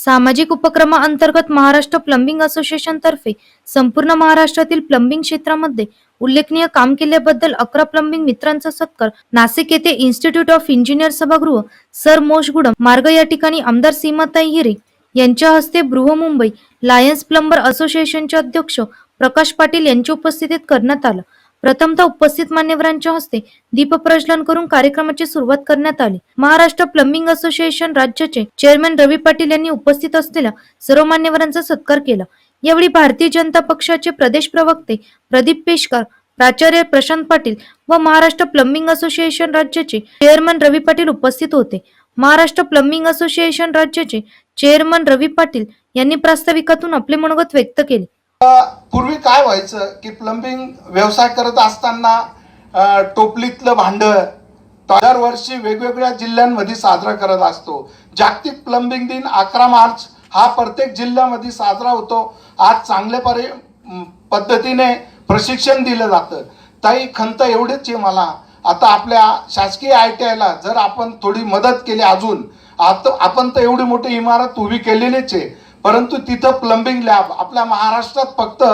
सामाजिक उपक्रमाअंतर्गत Maharashtra plumbing association तर्फे संपूर्ण महाराष्ट्रातील प्लंबिंग क्षेत्रामध्ये उल्लेखनीय काम केल्याबद्दल अकरा प्लंबिंग मित्रांचा सत्कार. नाशिक येथे इन्स्टिट्यूट ऑफ इंजिनियर सभागृह सर मोशगुडम मार्ग या ठिकाणी आमदार सीमाताई हिरे यांच्या हस्ते बृहमुंबई लायन्स प्लंबर असोसिएशनचे अध्यक्ष प्रकाश पाटील यांच्या उपस्थितीत करण्यात आलं. प्रथमतः उपस्थित मान्यवरांच्या हस्ते दीपप्रज्वलन करून कार्यक्रमाची सुरुवात करण्यात आली. महाराष्ट्र प्लंबिंग असोसिएशन राज्याचे चेअरमॅन रवी पाटील यांनी उपस्थित असलेल्या सर्व मान्यवरांचा सत्कार केला. यावेळी भारतीय जनता पक्षाचे प्रदेश प्रवक्ते प्रदीप पेशकर प्राचार्य प्रशांत पाटील व महाराष्ट्र प्लंबिंग असोसिएशन राज्याचे चेअरमन रवी पाटील उपस्थित होते. महाराष्ट्र प्लंबिंग असोसिएशन राज्याचे चेअरमन रवी पाटील यांनी प्रास्ताविकातून आपले मनोगत व्यक्त केले. पूर्वी काय व्हायचं की प्लंबिंग व्यवसाय करत असताना टोपलीतलं भांड दरवर्षी वेगवेगळ्या जिल्ह्यांमध्ये साजरा करत असतो. जागतिक प्लंबिंग दिन अकरा मार्च हा प्रत्येक जिल्ह्यामध्ये साजरा होतो. आज चांगल्या परि पद्धतीने प्रशिक्षण दिलं जातं. ताई खंत एवढीच आहे मला. आता आपल्या शासकीय आय टी आयला जर आपण थोडी मदत केली अजून आता आपण तर एवढी मोठी इमारत उभी केलेलीच आहे. परंतु तिथं प्लंबिंग लॅब आपल्या महाराष्ट्रात फक्त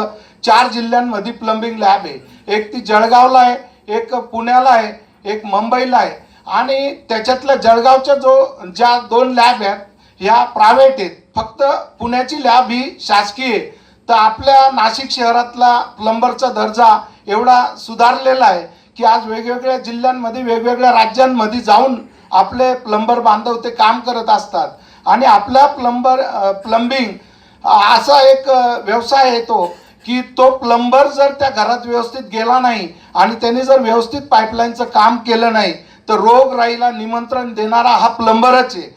चार जिल्ह्यांमध्ये प्लंबिंग लॅब आहे. एक ती जळगावला आहे एक पुण्याला आहे एक मुंबईला आहे. आणि त्याच्यातल्या जळगावच्या जो ज्या दोन लॅब आहेत ह्या प्रायव्हेट आहेत. फक्त पुण्याची लॅब ही शासकीय आहे. तर आपल्या नाशिक शहरातला प्लंबरचा दर्जा एवढा सुधारलेला आहे की आज वेगवेगळ्या जिल्ह्यांमध्ये वेगवेगळ्या राज्यांमध्ये जाऊन आपले प्लंबर बांधव ते काम करत असतात. आणि आपला प्लंबर प्लंबिंग असा एक व्यवसाय येतो की तो प्लंबर जर त्या घरात व्यवस्थित गेला नाही आणि त्याने जर व्यवस्थित पाईपलाईनचं काम केलं नाही तर रोगराईला निमंत्रण देणारा हा प्लंबरच आहे.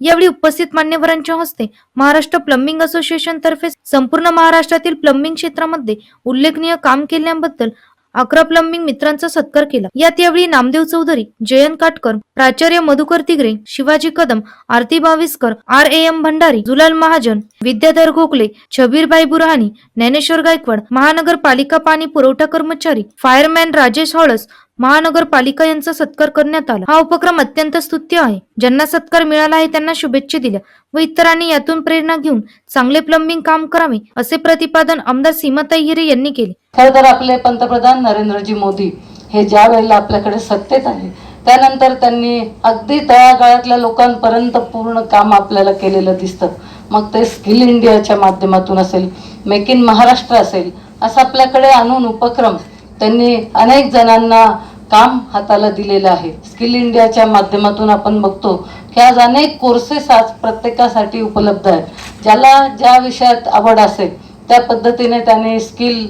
यावेळी उपस्थित मान्यवरांच्या हस्ते महाराष्ट्र प्लंबिंग असोसिएशन तर्फे संपूर्ण महाराष्ट्रातील प्लंबिंग क्षेत्रामध्ये उल्लेखनीय काम केल्याबद्दल अकरा प्लंबिंग मित्रांचा सत्कार केला. यात यावेळी नामदेव चौधरी जयंत काटकर प्राचार्य Madhukar Tigre Shivaji Kadam Aarti Baviskar R A M Bhandari Julal Mahajan Vidyadhar Gokhale Chhabirbai Burhani Dnyaneshwar Gaikwad महानगरपालिका पाणी पुरवठा कर्मचारी फायरमॅन राजेश हळस महानगरपालिका यांचा सत्कार करण्यात आला. हा उपक्रम अत्यंत स्तुत्य आहे. ज्यांना सत्कार मिळाला आहे त्यांना शुभेच्छा दिल्या. व इतरांनी यातून प्रेरणा घेऊन चांगले प्लंबिंग काम करावे असे प्रतिपादन आमदार सीमाताई हिरे यांनी केले. खरं तर आपले पंतप्रधान नरेंद्रजी मोदी हे ज्या वेळेला आपल्याकडे सत्तेत आहे त्यानंतर त्यांनी अगदी तळागाळातल्या लोकांपर्यंत पूर्ण काम आपल्याला केलेलं दिसतं. मग ते स्किल इंडियाच्या माध्यमातून असेल मेक इन महाराष्ट्र असेल असं आपल्याकडे आणून उपक्रम त्यांनी अनेक जणांना काम हाताला दिलेलं आहे. स्किल इंडियाच्या माध्यमातून आपण बघतो की आज अनेक कोर्सेस आज प्रत्येकासाठी उपलब्ध आहेत. ज्याला ज्या विषयात आवड असेल त्या पद्धतीने त्याने स्किल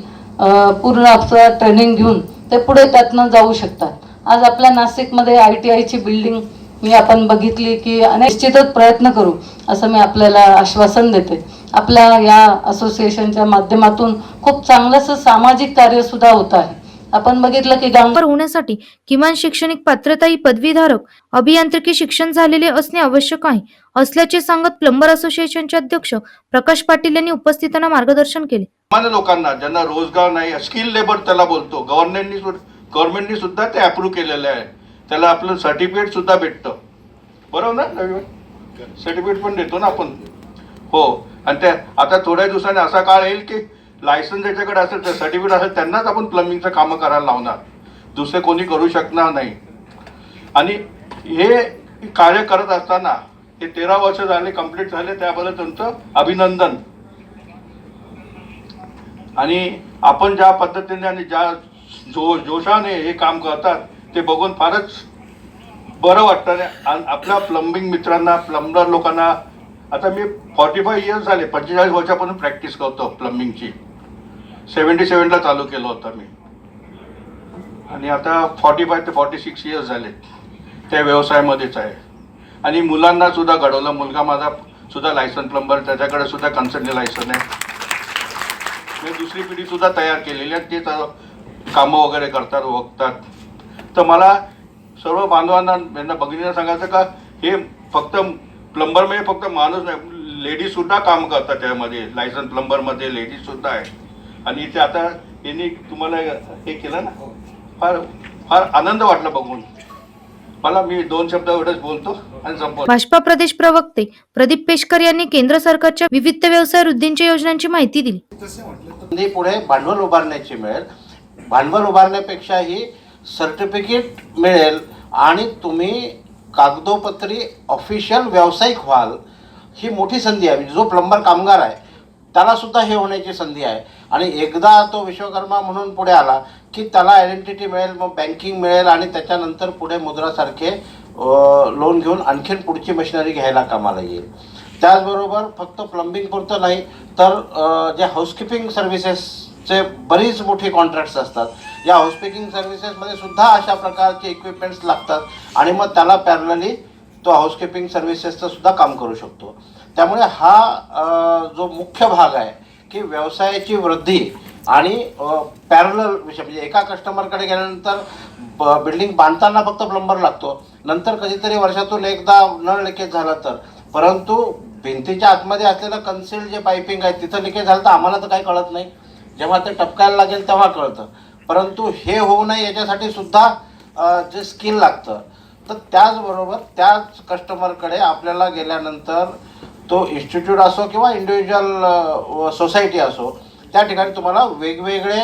पूर्ण आपलं ट्रेनिंग घेऊन ते पुढे त्यातनं जाऊ शकतात. आज आपल्या नाशिकमध्ये आय टी आयची बिल्डिंग मी आपण बघितली की निश्चितच प्रयत्न करू असं मी आपल्याला आश्वासन देते. आपल्या या असोसिएशनच्या माध्यमातून खूप चांगलंसं सामाजिक कार्यसुद्धा होत आहे. आपण बघितलं की गांग प्लंबर होण्यासाठी किमान शैक्षणिक पात्रता ही पदवीधारक अभियांत्रिकी शिक्षण झालेले असणे आवश्यक आहे. असल्याचे सांगत प्लंबर असोसिएशनचे अध्यक्ष प्रकाश पाटील यांनी उपस्थितांना मार्गदर्शन केले. सामान्य लोकांना ज्यांना रोजगार नाही स्किल लेबर त्याला बोलतो. गव्हर्नमेंटनी गव्हर्नमेंटनी सुद्धा ते अप्रूव्ह केलेलं आहे. त्याला आपलं सर्टिफिकेट सुद्धा भेटतं. बरोबर ना सर्टिफिकेट पण देतो ना आपण. हो. आणि त्या आता थोड्या दिवसांनी असा काळ येईल की लायसन्स ज्याच्याकडे असेल तर सर्टिफिकेट असेल त्यांनाच आपण प्लंबिंगचं कामं करायला लावणार. दुसरे कोणी करू शकणार नाही. आणि हे कार्य करत असताना हे तेरा वर्ष झाले कंप्लीट झाले त्याबद्दल त्यांचं अभिनंदन. आणि आपण ज्या पद्धतीने आणि ज्या जो जोशाने हे काम करतात ते बघून फारच बरं वाटतं. आणि आपल्या प्लंबिंग मित्रांना प्लंबर लोकांना आता मी फॉर्टी फाय इयर्स झाले पंचेचाळीस वर्षापासून प्रॅक्टिस करतो प्लंबिंगची सेवन्टी सेवनला चालू केलं होतं मी. आणि आता फॉर्टी फाय ते फॉर्टी सिक्स इयर्स झाले त्या व्यवसायामध्येच आहे. आणि मुलांना सुद्धा घडवलं. मुलगा माझा सुद्धा लायसन प्लंबर त्याच्याकडे सुद्धा कन्सल्टंट लायसन आहे. मी दुसरी पिढी सुद्धा तयार केलेली आहे. तेच कामं वगैरे करतात बघतात तर मला सर्व बांधवांना यांना भगिनींना सांगायचं का हे फक्त प्लंबर म्हणजे फक्त माणूस नाही लेडीज सुद्धा काम करतात त्यामध्ये. लायसन प्लंबरमध्ये लेडीज सुद्धा आहे. आणि इथे आता यांनी तुम्हाला हे केलं ना फार फार आनंद वाटला बघून. मला मी दोन शब्द एवढंच बोलतो आणि संपवतो. भाजपा प्रदेश प्रवक्ते प्रदीप पेशकर यांनी केंद्र सरकारच्या विविध व्यवसाय वृद्धींच्या योजनांची माहिती दिली. संधी पुढे भांडवल उभारण्याची मिळेल. भांडवल उभारण्यापेक्षाही सर्टिफिकेट मिळेल आणि तुम्ही कागदोपत्री ऑफिशियल व्यावसायिक व्हाल ही मोठी संधी आहे. जो प्लंबर कामगार आहे त्याला सुद्धा हे होण्याची संधी आहे. आणि एकदा तो विश्वकर्मा म्हणून पुढे आला की त्याला आयडेंटिटी मिळेल मग बँकिंग मिळेल आणि त्याच्यानंतर पुढे मुद्रासारखे लोन घेऊन आणखीन पुढची मशिनरी घ्यायला कामाला येईल. त्याचबरोबर फक्त प्लंबिंग पुरतं नाही तर जे हाऊसकीपिंग सर्व्हिसेसचे बरीच मोठी कॉन्ट्रॅक्ट्स असतात. या हाऊसकीपिंग सर्व्हिसेसमध्ये सुद्धा अशा प्रकारचे इक्विपमेंट्स लागतात आणि मग त्याला पॅरलली तो हाऊसकीपिंग सर्व्हिसेसचं सुद्धा काम करू शकतो. त्यामुळे हा जो मुख्य भाग आहे की व्यवसायाची वृद्धी आणि पॅरलल विषय म्हणजे एका कस्टमरकडे गेल्यानंतर ब बिल्डिंग बांधताना फक्त प्लंबर लागतो. नंतर कधीतरी वर्षातून एकदा नळ लिकेज झालं तर. परंतु भिंतीच्या आतमध्ये असलेलं कन्सिल्ड जे पायपिंग आहे तिथं लिकेज झालं तर आम्हाला तर काही कळत नाही. जेव्हा ते टपकायला लागेल तेव्हा कळतं. परंतु हे होऊ नये याच्यासाठी सुद्धा जे स्किल लागतं. तर त्याचबरोबर त्याच कस्टमरकडे आपल्याला गेल्यानंतर तो इन्स्टिट्यूट असो किंवा इंडिव्हिज्युअल सोसायटी असो त्या ठिकाणी तुम्हाला वेगवेगळे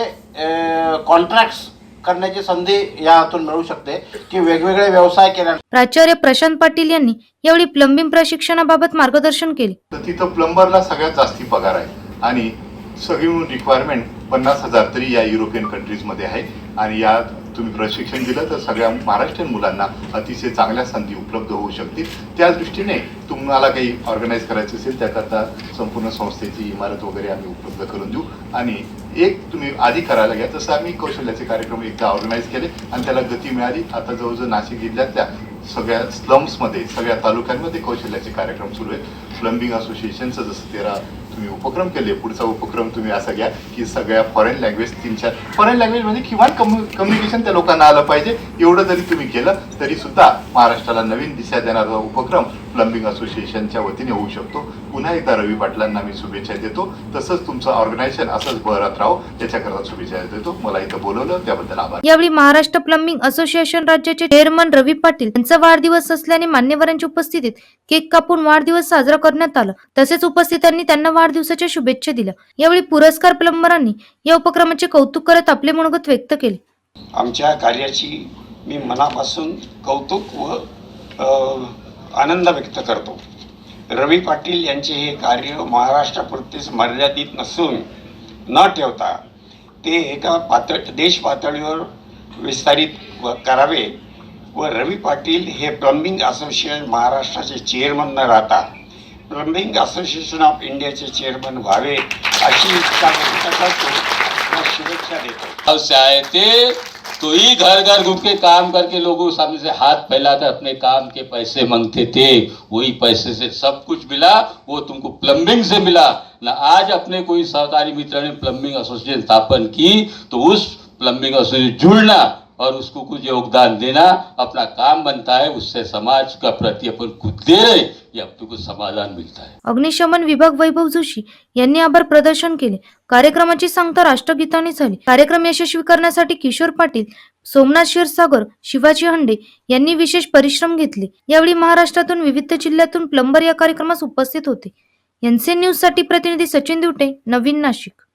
कॉन्ट्रॅक्ट्स करण्याची संधी यातून मिळू शकते की वेगवेगळे व्यवसाय केल्या प्राचार्य प्रशांत पाटील यांनी यावेळी प्लंबिंग प्रशिक्षणाबाबत मार्गदर्शन केले. तर तिथं प्लंबरला सगळ्यात जास्ती पगार आहे. आणि सगळी रिक्वायरमेंट पन्नास हजार तरी या युरोपियन कंट्रीजमध्ये आहे. आणि यात तुम्ही प्रशिक्षण दिलं तर सगळ्या महाराष्ट्रीयन मुलांना अतिशय चांगल्या संधी उपलब्ध होऊ शकतील. त्या दृष्टीने तुम्हाला काही ऑर्गनाईज करायचं असेल त्याकरता संपूर्ण संस्थेची इमारत वगैरे आम्ही उपलब्ध करून देऊ. आणि एक तुम्ही आधी करायला घ्या तसं आम्ही कौशल्याचे कार्यक्रम एकदा ऑर्गनाईज केले आणि त्याला गती मिळाली. आता जवळजवळ नाशिक जिल्ह्यातल्या सगळ्या स्लम्समध्ये सगळ्या तालुक्यांमध्ये कौशल्याचे कार्यक्रम सुरू आहेत. प्लंबिंग असोसिएशनचं जसं तेरा तुम्ही उपक्रम केले पुढचा उपक्रम तुम्ही असा घ्या की सगळ्या फॉरेन लँग्वेज तीन चार फॉरेन लँग्वेज म्हणजे किमान कम्युनिकेशन त्या लोकांना आलं पाहिजे एवढं जरी तुम्ही केलं तरी सुद्धा महाराष्ट्राला नवीन दिशा देणारा उपक्रम प्लंबिंग असोसिएशनच्या वतीने होऊ शकतो. पुन्हा एकदा रवी पाटलांना मी शुभेच्छा देतो. तसंच तुमचं ऑर्गनायझेशन असंच बहरत राहो याच्याकरता शुभेच्छा देतो. मला इथं बोलवलं त्याबद्दल आभार. यावेळी महाराष्ट्र प्लंबिंग असोसिएशन राज्याचे चेअरमन रवी पाटील यांचा वाढदिवस असल्याने मान्यवरांच्या उपस्थितीत केक कापून वाढदिवस साजरा करण्यात आला. तसेच उपस्थितांनी त्यांना वाढदिवसाच्या शुभेच्छा दिल्या. यावेळी पुरस्कार प्लंबरांनी या उपक्रमाचे कौतुक करत आपले मनोगत व्यक्त केले. आमच्या कार्याची मी मनापासून कौतुक व आनंद व्यक्त करतो. रवी पाटील यांचे हे कार्य महाराष्ट्रापुरतेच मर्यादित नसून न ठेवता ते एका पातळ देश पातळीवर विस्तारित व करावे व रवी पाटील हे प्लंबिंग असोसिएशन महाराष्ट्राचे चेअरमन न राहता प्लंबिंग असोसिएशन ऑफ इंडियाचे चेअरमन व्हावे अशी इच्छा व्यक्त करतो. शुभेच्छा देतो. ते तो ये घर घर घूम के काम करके लोगों सामने से हाथ फैलाकर अपने काम के पैसे मांगते थे, वही पैसे से सब कुछ मिला, वो तुमको प्लम्बिंग से मिला। ना आज अपने कोई सहकारी मित्र ने प्लम्बिंग एसोसिएशन स्थापन की तो उस प्लम्बिंग एसोसिएशन जुड़ना और उसको कुछ योगदान देना अपना काम बनता है उससे समाज का प्रति अपन कुछ दे रहे ये अपने को समाधान मिलता है। अग्निशमन विभाग वैभव जोशी यांनी आभार प्रदर्शन केले. कार्यक्रमाची सांगता राष्ट्रगीताने झाली. कार्यक्रम यशस्वी करण्यासाठी किशोर पाटील सोमनाथ क्षीरसागर शिवाजी हंडे यांनी विशेष परिश्रम घेतले. यावेळी महाराष्ट्रातून विविध जिल्ह्यातून प्लंबर या कार्यक्रमास उपस्थित होते. एनसीएन न्यूजसाठी प्रतिनिधी सचिन दिवटे नवीन नाशिक.